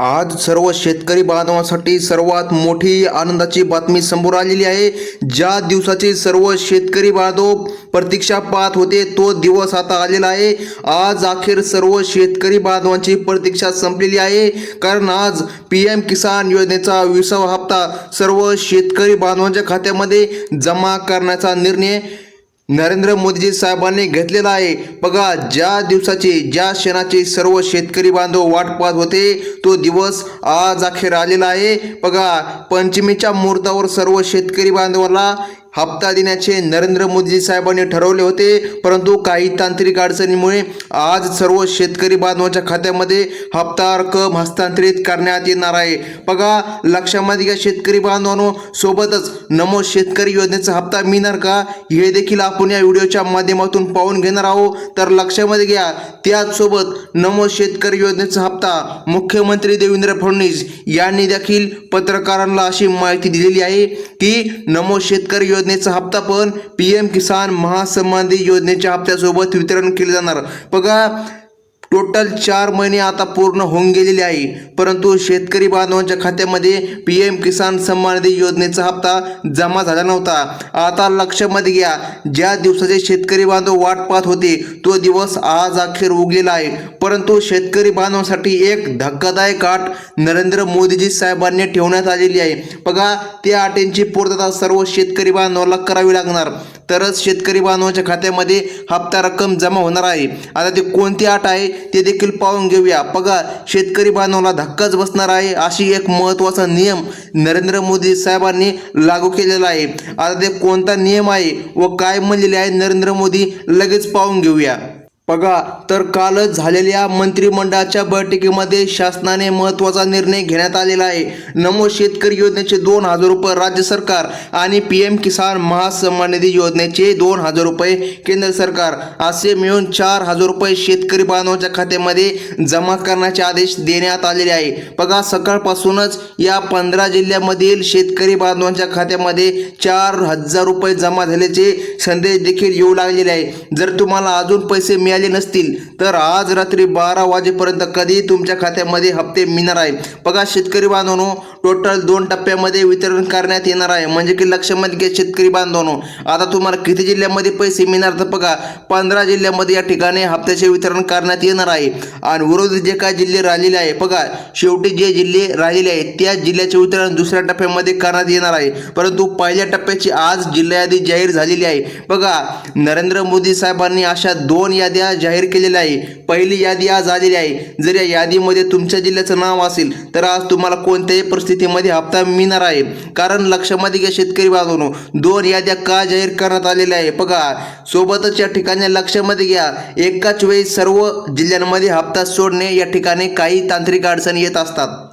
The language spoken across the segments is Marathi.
आज सर्व शेतकरी बांधवांसाठी सर्वात मोठी आनंदाची बातमी समोर आलेली आहे. ज्या दिवसाची सर्व शेतकरी बांधव प्रतीक्षा पाहत होते तो दिवस आता आलेला आहे. आज अखेर सर्व शेतकरी बांधवांची प्रतीक्षा संपलेली आहे. कारण आज पी एम किसान योजनेचा विसावा हप्ता सर्व शेतकरी बांधवांच्या खात्यामध्ये जमा करण्याचा निर्णय नरेंद्र मोदीजी साहेबांनी घेतलेला आहे. बघा ज्या दिवसाचे ज्या क्षणाचे सर्व शेतकरी बांधव वाट पाहत होते तो दिवस आज अखेर आलेला आहे. बघा पंचमीच्या मुहूर्तावर सर्व शेतकरी बांधवाला हप्ता देण्याचे नरेंद्र मोदीजी साहेबांनी ठरवले होते परंतु काही तांत्रिक अडचणीमुळे आज सर्व शेतकरी बांधवांच्या खात्यामध्ये हप्ता रक्कम हस्तांतरित करण्यात येणार आहे. बघा लक्षामध्ये घ्या शेतकरी बांधवांनो सोबतच नमो शेतकरी योजनेचा हप्ता मिळणार का? हे देखील आपण या व्हिडिओच्या माध्यमातून पाहून घेणार आहोत. तर लक्षामध्ये घ्या त्याचसोबत नमो शेतकरी योजनेचा हप्ता मुख्यमंत्री देवेंद्र फडणवीस यांनी देखील पत्रकारांना अशी माहिती दिलेली आहे की नमो शेतकरी योजनेचा हप्ता पण पी एम किसान महासन्मान योजनेच्या हप्त्यासोबत वितरण केले जाणार. बघा टोटल चार महिने आता पूर्ण होऊन गेलेले आहे. परंतु शेतकरी बांधवांच्या खात्यामध्ये पी एम किसान सन्मान निधी योजनेचा हप्ता जमा झाला नव्हता. आता लक्षामध्ये घ्या. ज्या दिवसाचे शेतकरी बांधव वाट पाहत होते तो दिवस आज अखेर उगलेला आहे. परंतु शेतकरी बांधवांसाठी एक धक्कादायक आट नरेंद्र मोदीजी साहेबांनी ठेवण्यात आलेली आहे. बघा त्या अटींची पूर्तता सर्व शेतकरी बांधवाला करावी लागणार. तरच शेतकरी बांधवांच्या खात्यामध्ये हप्ता रक्कम जमा होणार आहे. आता ते कोणती आट आहे? ते देखील पाहून घेऊया. बघा शेतकरी बांधवाला धक्काच बसणार आहे अशी एक महत्त्वाचा नियम नरेंद्र मोदी साहेबांनी लागू केलेला आहे. आता ते कोणता नियम आहे व काय म्हणलेले आहे नरेंद्र मोदी लगेच पाहून घेऊया. बघा तर कालच झालेल्या मंत्रिमंडळाच्या बैठकीमध्ये शासनाने महत्त्वाचा निर्णय घेण्यात आलेला आहे. नमो शेतकरी योजनेचे दोन हजार रुपये राज्य सरकार आणि पी एम किसान महासन्मान निधी योजनेचे दोन हजार रुपये केंद्र सरकार. असे मिळून चार हजार रुपये शेतकरी बांधवांच्या खात्यामध्ये जमा करण्याचे आदेश देण्यात आलेले आहे. बघा सकाळपासूनच या पंधरा जिल्ह्यामधील शेतकरी बांधवांच्या खात्यामध्ये चार हजार रुपये जमा झाल्याचे संदेश देखील येऊ लागलेले आहे. जर तुम्हाला अजून पैसे मिळाले नसतील. तर आज रात्री बारा वाजेपर्यंत कधी तुमच्या खात्यामध्ये हप्ते मिळणार आहे. बघा शेतकरी बांधवांनो टोटल दोन टप्प्यामध्ये वितरण करण्यात येणार आहे. म्हणजे की लक्षामध्ये घ्या शेतकरी बांधवांनो. आता तुम्हाला किती जिल्ह्यामध्ये पैसे मिळणार तर बघा पंधरा जिल्ह्यामध्ये या ठिकाणी हप्त्याचे वितरण करण्यात येणार आहे. आणि विरोधी जे काय जिल्हे राहिलेले आहे बघा शेवटी जे जिल्हे राहिलेले आहेत त्या जिल्ह्याचे वितरण दुसऱ्या टप्प्यामध्ये करण्यात येणार आहे. परंतु पहिल्या टप्प्याची आज जिल्हा यादी जाहीर झालेली आहे. बघा नरेंद्र मोदी साहेबांनी अशा दोन याद्या जाहीर केलेल्या आहे. पहिली यादी आज आलेली आहे. जर या यादीमध्ये तुमच्या जिल्ह्याचं नाव असेल तर आज तुम्हाला कोणत्याही परिस्थितीमध्ये हप्ता मिळणार आहे. कारण लक्षामध्ये घ्या शेतकरी बांधवनो दोन याद्या का जाहीर करण्यात आलेल्या आहे बघा सोबतच या ठिकाणी लक्षामध्ये घ्या एकाच वेळी सर्व जिल्ह्यांमध्ये हप्ता सोडणे या ठिकाणी काही तांत्रिक अडचणी येत असतात.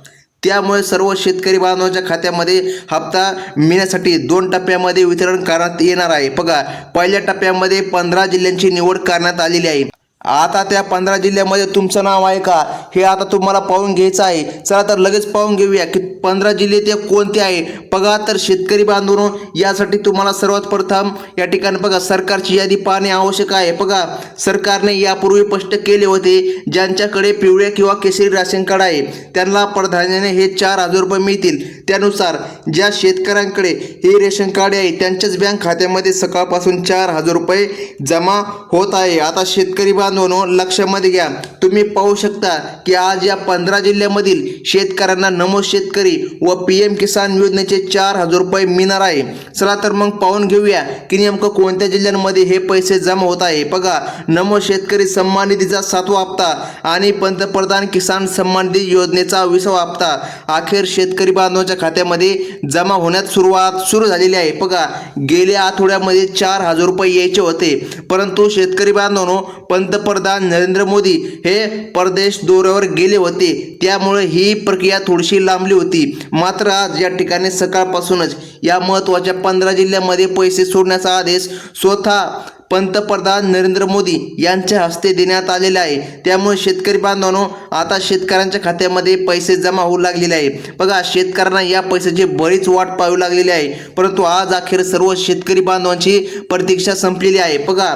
त्यामुळे सर्व शेतकरी बांधवांच्या खात्यामध्ये हप्ता मिळण्यासाठी दोन टप्प्यामध्ये वितरण करण्यात येणार आहे. बघा पहिल्या टप्प्यामध्ये पंधरा जिल्ह्यांची निवड करण्यात आलेली आहे. आता त्या पंधरा जिल्ह्यामध्ये तुमचं नाव आहे का? हे आता तुम्हाला पाहून घ्यायचं आहे. चला तर लगेच पाहून घेऊया की पंधरा जिल्हे ते कोणते आहे. बघा तर शेतकरी बांधून यासाठी तुम्हाला सर्वात प्रथम या ठिकाणी बघा सरकारची यादी पाहणे आवश्यक आहे. बघा सरकारने यापूर्वी स्पष्ट केले होते ज्यांच्याकडे पिवळे किंवा केसरी राशन कार्ड आहे त्यांना प्राधान्याने हे चार हजार रुपये मिळतील. त्यानुसार ज्या शेतकऱ्यांकडे हे रेशन कार्ड आहे त्यांच्याच बँक खात्यामध्ये सकाळपासून चार हजार रुपये जमा होत आहे. आता शेतकरी बांधवांनो लक्षामध्ये घ्या. तुम्ही पाहू शकता की आज या पंधरा जिल्ह्यामधील शेतकऱ्यांना नमो शेतकरी व पी एम किसान योजनेचे चार हजार रुपये मिळणार आहे. चला तर मग पाहून घेऊया की नेमकं कोणत्या जिल्ह्यांमध्ये हे पैसे जमा होत आहे. बघा नमो शेतकरी सन्मान निधीचा सातवा हप्ता आणि पंतप्रधान किसान सन्मान निधी योजनेचा विसावा हप्ता. अखेर शेतकरी बांधवांच्या खात्यामध्ये जमा होण्यास सुरुवात सुरू झालेली आहे. बघा गेल्या आठवड्यामध्ये चार हजार रुपये यायचे होते. परंतु शेतकरी बांधवांनो पंतप्रधान नरेंद्र मोदी हे परदेश दौऱ्यावर गेले होते. त्यामुळे ही प्रक्रिया थोडीशी लांबली होती. मात्र आज या ठिकाणी सकाळपासूनच या महत्त्वाच्या पंधरा जिल्ह्यामध्ये पैसे सोडण्याचा आदेश स्वतः पंतप्रधान नरेंद्र मोदी यांच्या हस्ते देण्यात आलेले आहे. त्यामुळे शेतकरी बांधवांनो आता शेतकऱ्यांच्या खात्यामध्ये पैसे जमा होऊ लागलेले आहे. बघा शेतकऱ्यांना या पैशाची बरीच वाट पाहू लागलेली आहे. परंतु आज अखेर सर्व शेतकरी बांधवांची प्रतीक्षा संपलेली आहे. बघा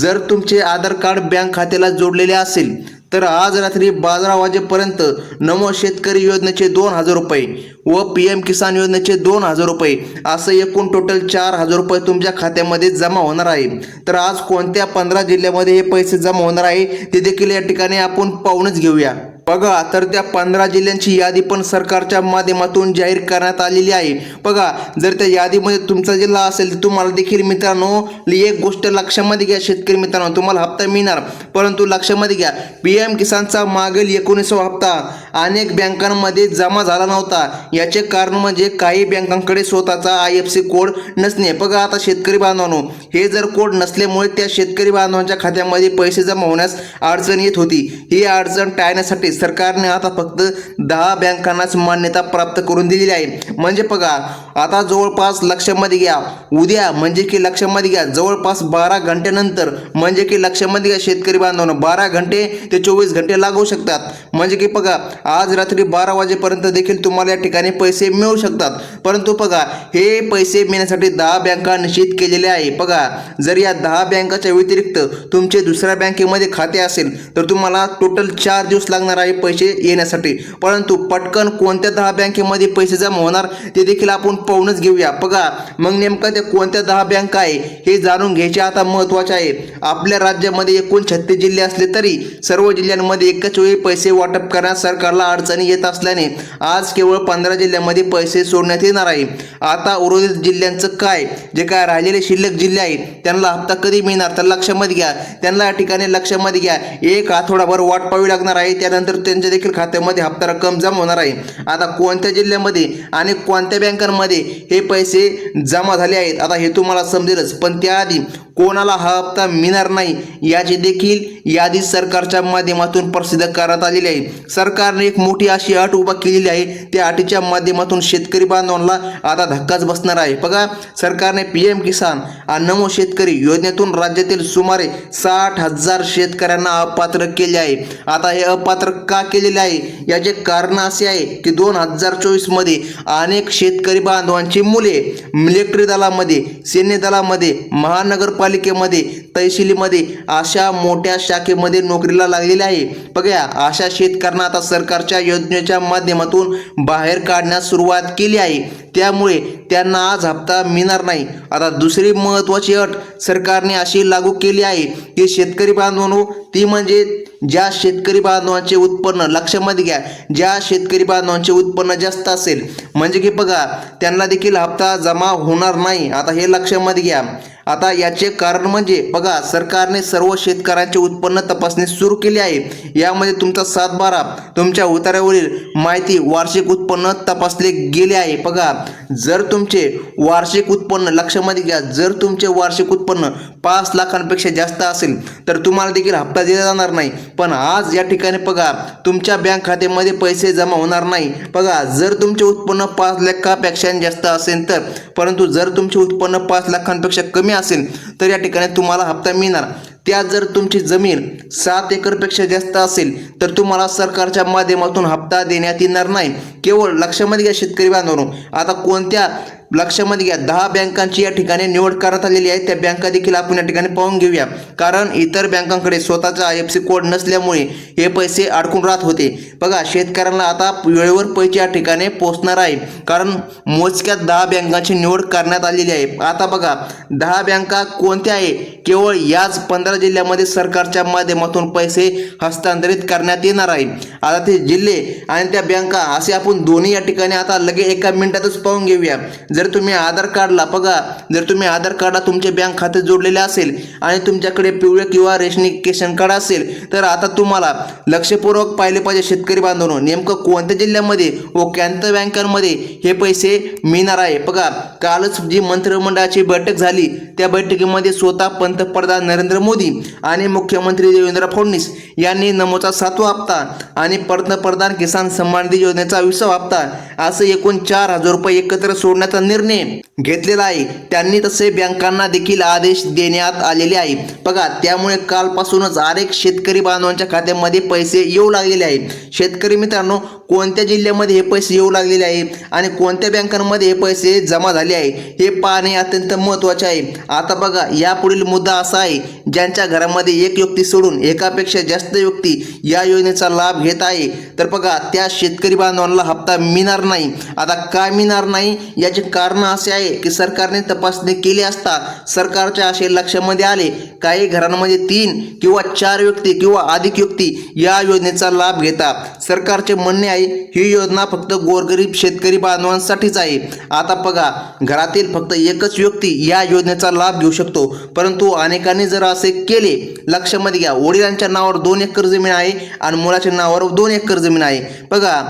जर तुमचे आधार कार्ड बँक खात्याला जोडलेले असेल तर आज रात्री बारा वाजेपर्यंत नमो शेतकरी योजनेचे दोन हजार रुपये व पी एम किसान योजनेचे दोन हजार रुपये. असं एकूण टोटल चार हजार रुपये तुमच्या खात्यामध्ये जमा होणार आहे. तर आज कोणत्या पंधरा जिल्ह्यामध्ये हे पैसे जमा होणार आहे ते देखील या ठिकाणी आपण पाहूनच घेऊया. बघा तर त्या पंधरा जिल्ह्यांची यादी पण सरकारच्या माध्यमातून जाहीर करण्यात आलेली आहे. बघा जर त्या यादीमध्ये तुमचा जिल्हा असेल तर तुम्हाला देखील मित्रांनो एक गोष्ट लक्षामध्ये घ्या शेतकरी मित्रांनो तुम्हाला हप्ता मिळणार. परंतु लक्षामध्ये घ्या पी एम किसानचा मागील एकोणीसवा हप्ता अनेक बँकांमध्ये जमा झाला नव्हता. याचे कारण म्हणजे काही बँकांकडे स्वतःचा आय एफ सी कोड नसणे. बघा आता शेतकरी बांधवांनो हे जर कोड नसल्यामुळे त्या शेतकरी बांधवांच्या खात्यामध्ये पैसे जमा होण्यास अडचण येत होती. ही अडचण टाळण्यासाठी सरकारने आता फक्त दहा बँकांनाच मान्यता प्राप्त करून दिलेली आहे. म्हणजे बघा आता जवळपास लक्षामध्ये घ्या. उद्या म्हणजे की लक्षामध्ये घ्या. जवळपास बारा घंट्यानंतर म्हणजे की लक्षामध्ये घ्या शेतकरी बांधवांनो. बारा घंटे ते चोवीस घंटे लागू शकतात. म्हणजे की बघा आज रात्री बारा वाजेपर्यंत देखील तुम्हाला या ठिकाणी पैसे मिळू शकतात. परंतु बघा हे पैसे मिळण्यासाठी दहा बँका निश्चित केलेले आहे. बघा जर या दहा बँकाच्या व्यतिरिक्त तुमचे दुसऱ्या बँकेमध्ये खाते असेल तर तुम्हाला टोटल चार दिवस लागणार आहे पैसे येण्यासाठी. परंतु पटकन कोणत्या दहा बँकेमध्ये पैसे जमा होणार ते देखील आपण पाहूनच घेऊया. बघा मग नेमकं ते कोणत्या दहा बँका आहे हे जाणून घ्यायचे आता महत्त्वाचे आहे. आपल्या राज्यामध्ये एकूण छत्तीस जिल्हे असले तरी सर्व जिल्ह्यांमध्ये एकाच वेळी पैसे वाटप करण्यास सरकारला अडचणी येत असल्याने आज केवळ पंधरा जिल्ह्यांमध्ये पैसे सोडण्यात येणार आहे. आता उर्वरित जिल्ह्यांचं काय? जे काय राहिलेले शिल्लक जिल्हे आहेत त्यांना हप्ता कधी मिळणार? तर लक्षामध्ये घ्या. त्यांना या ठिकाणी लक्षामध्ये घ्या. एक आठवडाभर वाट पाहावी लागणार आहे. त्यानंतर त्यांच्या देखील खात्यामध्ये हप्ता रक्कम जमा होणार आहे. आता कोणत्या जिल्ह्यामध्ये आणि कोणत्या बँकांमध्ये हे पैसे जमा झाले आहेत? आता हे तुम्हाला समजेलच. पण त्याआधी कोणाला हा हप्ता मिळणार नाही याची देखील यादी सरकारच्या माध्यमातून प्रसिद्ध करण्यात आलेली आहे. सरकारने एक मोठी अशी अट उभा केलेली आहे. त्या अटीच्या माध्यमातून शेतकरी बांधवांना आता धक्काच बसणार आहे. बघा सरकारने पी एम किसान आणि नमो शेतकरी योजनेतून राज्यातील सुमारे साठ हजार शेतकऱ्यांना अपात्र केले आहे. आता हे अपात्र का केलेले आहे? याचे कारण असे आहे की दोन हजार चोवीसमध्ये अनेक शेतकरी बांधवांची मुले मिलिटरी दलामध्ये सैन्य दलामध्ये महानगरपालिकेमध्ये तहसीलीमध्ये अशा मोठ्या शाखेमध्ये नोकरीला लागलेले आहे. बघा अशा शेतकऱ्यांना आता सरकार सरकारच्या योजनेच्या माध्यमातून बाहेर काढण्यास सुरुवात केली आहे. त्यामुळे त्यांना आज हप्ता मिळणार नाही. आता दुसरी महत्त्वाची अट सरकारने अशी लागू केली आहे की शेतकरी बांधवांनो ती म्हणजे ज्या शेतकरी बांधवांचे उत्पन्न लक्षामध्ये घ्या ज्या शेतकरी बांधवांचे उत्पन्न जास्त असेल म्हणजे की बघा त्यांना देखील हप्ता जमा होणार नाही. आता हे लक्षामध्ये घ्या. आता याचे कारण म्हणजे बघा सरकारने सर्व शेतकऱ्यांचे उत्पन्न तपासणी सुरू केली आहे. यामध्ये तुमचा सातबारा तुमच्या उतार्यावरील माहिती वार्षिक उत्पन्न तपासले गेले आहे. बघा जर तुमचे वार्षिक उत्पन्न लक्षामध्ये घ्या जर तुमचे वार्षिक उत्पन्न पाच लाखांपेक्षा जास्त असेल तर तुम्हाला देखील हप्ता दिला जाणार नाही. पण आज या ठिकाणी बघा तुमच्या बँक खात्यामध्ये पैसे जमा होणार नाही. बघा जर तुमचे उत्पन्न पाच लाखापेक्षा जास्त असेल तर परंतु जर तुमचे उत्पन्न पाच लाखांपेक्षा कमी असेल तर या ठिकाणी तुम्हाला हप्ता मिळणार. त्यात जर तुमची जमीन सात एकरपेक्षा जास्त असेल तर तुम्हाला सरकारच्या माध्यमातून हप्ता देण्यात येणार नाही. केवळ लक्षामध्ये घ्या शेतकरी बांधवांनो. आता कोणत्या लक्षामध्ये घ्या. दहा बँकांची या ठिकाणी निवड करण्यात आलेली आहे. त्या बँका देखील आपण या ठिकाणी पाहून घेऊया. कारण इतर बँकांकडे स्वतःचा आय एफ सी कोड नसल्यामुळे हे पैसे अडकून राहत होते. बघा शेतकऱ्यांना आता वेळेवर पैसे या ठिकाणी पोहोचणार आहे. कारण मोजक्या दहा बँकांची निवड करण्यात आलेली आहे. आता बघा दहा बँका कोणत्या आहे? केवळ याच पंधरा जिल्ह्यामध्ये सरकारच्या माध्यमातून पैसे हस्तांतरित करण्यात येणार आहे. आता ते जिल्हे आणि त्या बँका असे आपण दोन्ही या ठिकाणी आता लगेच एका मिनिटातच पाहून घेऊया. जर तुम्ही आधार कार्डला बघा जर तुम्ही आधार कार्डला तुमचे बँक खाते जोडलेले असेल आणि तुमच्याकडे पिवळे किंवा रेशनिकेशन कार्ड असेल तर आता तुम्हाला लक्षपूर्वक पाहिले पाहिजे शेतकरी बांधवनो नेमकं कोणत्या जिल्ह्यामध्ये व कोणत्या बँकांमध्ये हे पैसे मिळणार आहे? बघा कालच जी मंत्रिमंडळाची बैठक झाली त्या बैठकीमध्ये स्वतः पंतप्रधान नरेंद्र मोदी आणि मुख्यमंत्री देवेंद्र फडणवीस यांनी नमोचा सातवा हप्ता आणि पंतप्रधान किसान सन्मान निधी योजनेचा विसावा हप्ता असं एकूण चार हजार रुपये एकत्र सोडण्याचा निर्णय घेतलेला आहे. त्यांनी तसे बँकांना देखील आदेश देण्यात आलेले आहे. बघा त्यामुळे कालपासूनच अनेक शेतकरी बांधवांच्या खात्यामध्ये पैसे येऊ लागलेले आहे शेतकरी मित्रांनो कोणत्या जिल्ह्यामध्ये हे पैसे येऊ लागलेले आहे आणि कोणत्या बँकांमध्ये हे पैसे जमा झाले आहे हे पाहणे अत्यंत महत्त्वाचे आहे. आता बघा यापुढील मुद्दा असा आहे ज्यांच्या घरामध्ये एक व्यक्ती सोडून एकापेक्षा जास्त व्यक्ती या योजनेचा लाभ घेत आहे. तर बघा त्या शेतकरी बांधवांना हप्ता मिळणार नाही. आता काय मिळणार नाही याचे कारण असे आहे की सरकारने तपासणी केली असता सरकारच्या असे लक्षामध्ये आले काही घरांमध्ये तीन किंवा चार व्यक्ती किंवा अधिक व्यक्ती या योजनेचा लाभ घेतात सरकारचे म्हणणे आहे ही योजना फक्त गोरगरीब शेतकरी बांधवांसाठीच आहे. आता बघा घरातील फक्त एकच व्यक्ती या योजनेचा लाभ घेऊ शकतो परंतु अनेकांनी जर असे केले लक्षामध्ये घ्या वडिलांच्या नावावर दोन एकर जमीन आहे आणि मुलाच्या नावावर दोन एकर जमीन आहे. बघा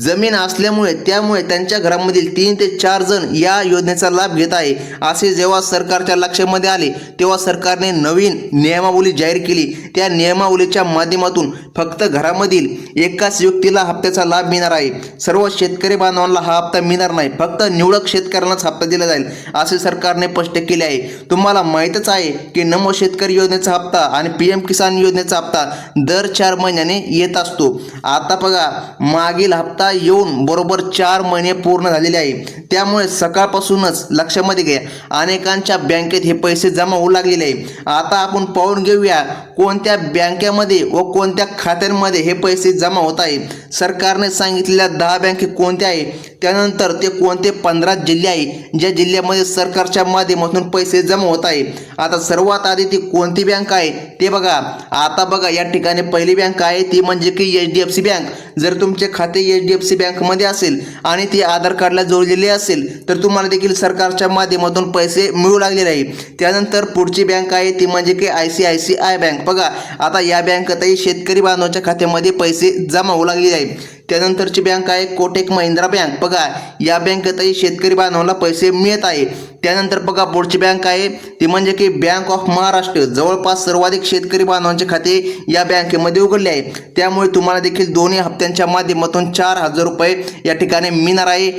जमीन असल्यामुळे त्यामुळे त्यांच्या घरामधील तीन ते चार जण या योजनेचा लाभ घेत आहे. असे जेव्हा सरकारच्या लक्षामध्ये आले तेव्हा सरकारने नवीन नियमावली जाहीर केली. त्या नियमावलीच्या माध्यमातून फक्त घरामधील एकाच व्यक्तीला हप्त्याचा लाभ मिळणार आहे. सर्व शेतकरी बांधवांना हा हप्ता मिळणार नाही. फक्त निवडक शेतकऱ्यांनाच हप्ता दिला जाईल असे सरकारने स्पष्ट केले आहे. तुम्हाला माहीतच आहे की नमो शेतकरी योजनेचा हप्ता आणि पी एम किसान योजनेचा हप्ता दर चार महिन्याने येत असतो. आता बघा मागील हप्ता येऊन बरोबर चार महिने पूर्ण झालेले आहे. त्यामुळे सकाळपासूनच लक्षामध्ये घ्या. अनेकांच्या बँकेत हे पैसे जमा होऊ लागलेले आहे. आता आपण पाहून घेऊया कोणत्या बँकेमध्ये व कोणत्या खात्यांमध्ये हे पैसे जमा होत आहे. सरकारने सांगितलेल्या दहा बँके कोणत्या आहे? त्यानंतर ते कोणते पंधरा जिल्हे आहे? ज्या जिल्ह्यामध्ये सरकारच्या माध्यमातून पैसे जमा होत आहे. आता सर्वात आधी ती कोणती बँक आहे? ते बघा. आता बघा या ठिकाणी पहिली बँक आहे ती म्हणजे की H D F C bank. जर तुमचे खाते एच डी एफ सी बँकमध्ये असेल आणि ती आधार कार्डला जोडलेले असेल तर तुम्हाला देखील सरकारच्या माध्यमातून पैसे मिळू लागलेले आहे. त्यानंतर पुढची बँक आहे ती म्हणजे की I C I C I bank. बघा आता या बँकेतही शेतकरी बांधवांच्या खात्यामध्ये पैसे जमा होऊ लागलेले आहे. त्यानंतरची बँक आहे कोटेक महिंद्रा बँक. बघा या बँकेतही शेतकरी बांधवांना पैसे मिळत आहे. त्यानंतर बघा पुढची बँक आहे ती म्हणजे की बँक ऑफ महाराष्ट्र. जवळपास सर्वाधिक शेतकरी बांधवांचे खाते या बँकेमध्ये उघडले आहे. त्यामुळे तुम्हाला देखील दोन्ही हप्त्यांच्या माध्यमातून चार हजार रुपये या ठिकाणी मिळणार आहे.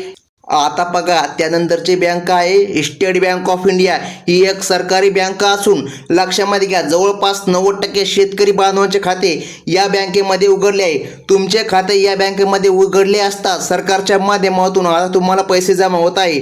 आता बघा त्यानंतरची बँक आहे स्टेट बँक ऑफ इंडिया ही एक सरकारी बँक असून लक्षामध्ये घ्या जवळपास नव्वद टक्के शेतकरी बांधवांचे खाते या बँकेमध्ये उघडले आहे. तुमचे खाते या बँकेमध्ये उघडले असता सरकारच्या माध्यमातून आता तुम्हाला पैसे जमा होत आहे.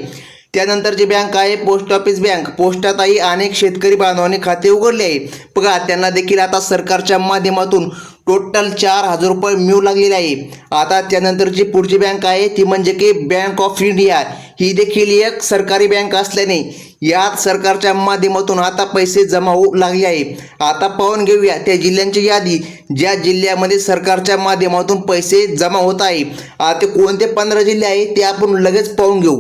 त्यानंतरची बँक आहे पोस्ट ऑफिस बँक पोस्टातही अनेक शेतकरी बांधवांनी खाते उघडले आहे. बघा त्यांना देखील आता सरकारच्या माध्यमातून टोटल चार हजार रुपये मिळू लागलेले आहे. आता त्यानंतरची पुढची बँक आहे ती म्हणजे की बँक ऑफ इंडिया ही देखील एक सरकारी बँक असल्याने यात सरकारच्या माध्यमातून आता पैसे जमा होऊ लागले आहे. आता पाहून घेऊया त्या जिल्ह्यांची यादी. ज्या जिल्ह्यामध्ये सरकारच्या माध्यमातून पैसे जमा होत आहे. आता कोणते पंधरा जिल्हे आहे ते आपण लगेच पाहून घेऊ.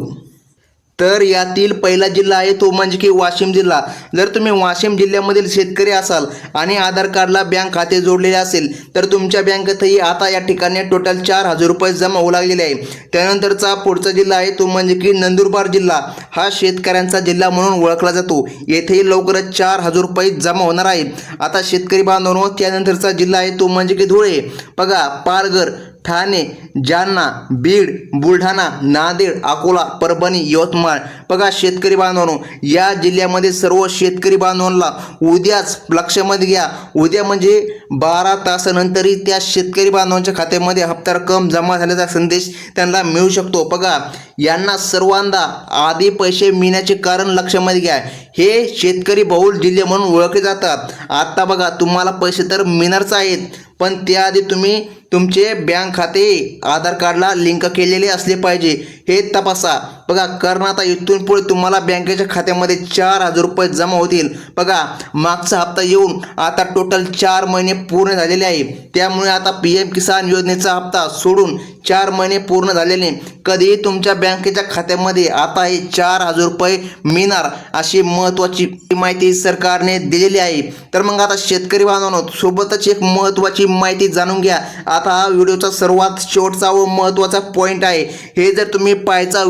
तर यातील पहिला जिल्हा आहे तो म्हणजे की वाशिम जिल्हा. जर तुम्ही वाशिम जिल्ह्यामधील शेतकरी असाल आणि आधार कार्डला बँक खाते जोडलेले असेल तर तुमच्या बँकेतही आता या ठिकाणी टोटल चार हजार रुपये जमा होऊ लागलेले आहे. त्यानंतरचा पुढचा जिल्हा आहे तो म्हणजे की नंदुरबार जिल्हा. हा शेतकऱ्यांचा जिल्हा म्हणून ओळखला जातो. येथेही लवकरच चार हजार रुपये जमा होणार आहे. आता शेतकरी बांधवांनो त्यानंतरचा जिल्हा आहे तो म्हणजे की धुळे. बघा पालघर ठाणे जालना बीड बुलढाणा नांदेड अकोला परभणी यवतमाळ. बघा शेतकरी बांधवांनो या जिल्ह्यामध्ये सर्व शेतकरी बांधवांना उद्याच लक्षामध्ये घ्या. उद्या म्हणजे बारा तासानंतरही त्या शेतकरी बांधवांच्या खात्यामध्ये हप्ता रक्कम जमा झाल्याचा संदेश त्यांना मिळू शकतो. बघा यांना सर्वांना आधी पैसे मिळण्याचे कारण लक्षामध्ये घ्या. हे शेतकरी बहुल जिल्हे म्हणून ओळखले जातात. आत्ता बघा तुम्हाला पैसे तर मिळणारच आहेत पण त्याआधी तुम्ही तुमचे बँक खाते आधार कार्डला लिंक केलेले असले पाहिजे. हे तपासा. बघा कारण आता इथून पुढे तुम्हाला बँकेच्या खात्यामध्ये चार हजार रुपये जमा होतील. बघा मागचा हप्ता येऊन आता टोटल चार महिने पूर्ण झालेले आहे. त्यामुळे आता पी एम किसान योजनेचा हप्ता सोडून चार महिने पूर्ण झालेले कधीही तुमच्या बँकेच्या खात्यामध्ये आता हे चार हजार रुपये मिळणार अशी महत्त्वाची माहिती सरकारने दिलेली आहे. तर मग आता शेतकरी बांधवांनो सोबतच एक महत्त्वाची माहिती जाणून घ्या. आता हा व्हिडिओचा सर्वात शेवटचा व महत्त्वाचा पॉईंट आहे. हे जर तुम्ही पाहायचा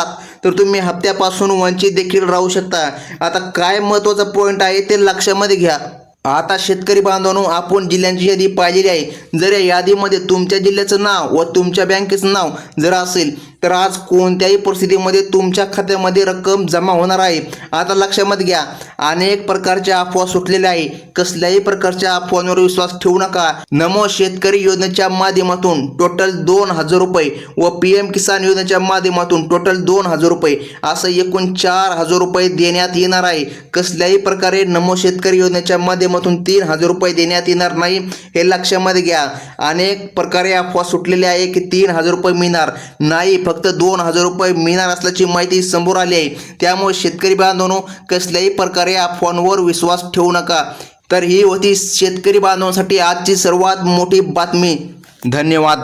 विसरलात तर तुम्ही हप्त्यापासून वंचित देखील राहू शकता. आता काय महत्त्वाचा पॉईंट आहे ते लक्षामध्ये घ्या. आता शेतकरी बांधवांनो आपण जिल्ह्यांची यादी पाहिलेली आहे. जर या यादीमध्ये तुमच्या जिल्ह्याचं नाव व तुमच्या बँकेचं नाव जर असेल तर आज कोणत्याही परिस्थितीमध्ये तुमच्या खात्यामध्ये रक्कम जमा होणार आहे? आता लक्षामध्ये घ्या. अनेक प्रकारच्या अफवा सुटलेल्या आहे. कसल्याही प्रकारच्या अफवांवर विश्वास ठेवू नका. नमो शेतकरी योजनेच्या माध्यमातून टोटल दोन हजार रुपये व पी एम किसान योजनेच्या माध्यमातून टोटल दोन हजार रुपये असं एकूण चार हजार रुपये देण्यात येणार आहे. कसल्याही प्रकारे नमो शेतकरी योजनेच्या माध्यमातून तीन हजार रुपये देण्यात येणार नाही हे लक्षामध्ये घ्या. अनेक प्रकारे अफवा सुटलेल्या आहे की तीन हजार रुपये मिळणार नाही फक्त दोन हजार रुपये मिळणार असल्याची माहिती समोर आली आहे. त्यामुळे शेतकरी बांधवांनो कसल्याही प्रकारे अफवांवर विश्वास ठेवू नका. तर ही होती शेतकरी बांधवांसाठी आजची सर्वात मोठी बातमी. धन्यवाद.